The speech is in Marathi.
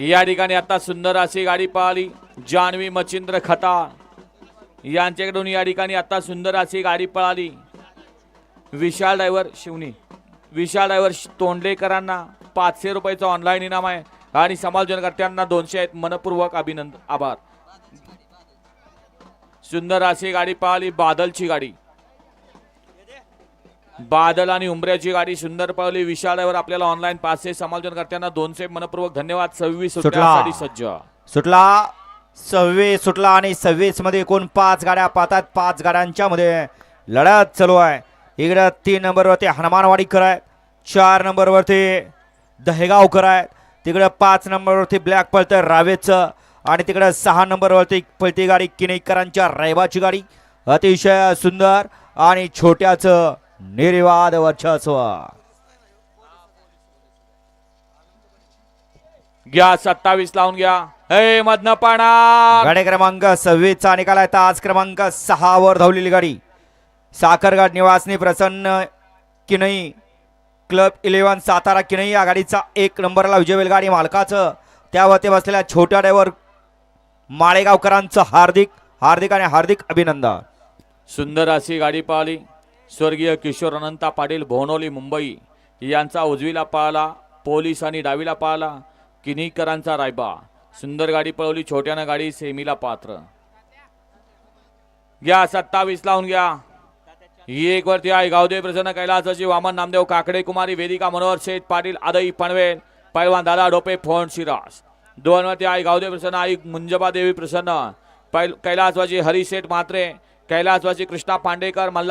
या ठिकाणी आता सुंदर अशी गाडी पळाली जान्हवी मच्छिंद्र खता यांच्याकडून या ठिकाणी आता सुंदर अशी गाडी पळाली. विशाल ड्रायव्हर शिवनी. विशाल ड्रायव्हर तोंडलेकरांना पाचशे रुपयाचं ऑनलाईन इनाम आहे आणि समालोचनकर्त्यांना दोनशे आहेत. मनपूर्वक अभिनंदन आभार. सुंदर अशी गाडी पळाली बादलची गाडी. बादल आणि उमऱ्याची गाडी सुंदर पळवली विशाल ड्रायव्हर आपल्याला ऑनलाईन पाचशे समालोचनकर्त्यांना दोनशे मनपूर्वक धन्यवाद. सव्वीस सुटला. सुटण्यासाठी सज्ज. सुटला. सव्वीस सुटला आणि सव्वीसमध्ये एकूण पाच गाड्या पाहतात. पाच गाड्यांच्या मध्ये लढत चालू आहे. इकडं तीन नंबरवरती हनुमानवाडीकर आहे चार नंबरवरती दहेगावकर आहे तिकडं पाच नंबरवरती ब्लॅक पळतं रावेचं आणि तिकडं सहा नंबरवरती पळती गाडी किनेकरांच्या रैबाची गाडी. अतिशय सुंदर आणि छोट्याचं निर्वाद वर्चस्व. घ्या सत्तावीस लावून घ्या. हे मधनं पाणा गाडी क्रमांक सव्वीसचा निकाल आहे. आज क्रमांक सहा वर धावलेली गाडी. साखरघाट निवासनी प्रसन्न किनई क्लब इलेव्हन सातारा किनई या गाडीचा एक नंबरला विजय गाडी मालकाचं. त्यावरती बसलेल्या छोट्या ड्रायव्हर माळेगावकरांचं हार्दिक हार्दिक आणि हार्दिक अभिनंदन. सुंदर अशी गाडी पळाली स्वर्गीय किशोर अनंता पाटील भोनोली मुंबई. यांचा उजवीला पळाला पोलीस आणि डावीला पळाला किनीकरांचा रायबा. सुंदर गाडी पळवली छोट्यानं गाडी सेमीला पात्र. घ्या सत्तावीस लावून घ्या. एक वरती आहे गावदेव प्रसन्न कैलासाची वामन नामदेव काकडे कुमारी वेदिका मनोहर शेठ पाटील आदई पनवेल पैलवान दादा डोपे फोन शिरास. दोन वरती आई गावदेव प्रसन्न आई मुंजबा देवी प्रसन्न पैल कैलासवाची हरिशेठ म्हात्रे कैलासवाची कृष्णा पांडेकर मल्हार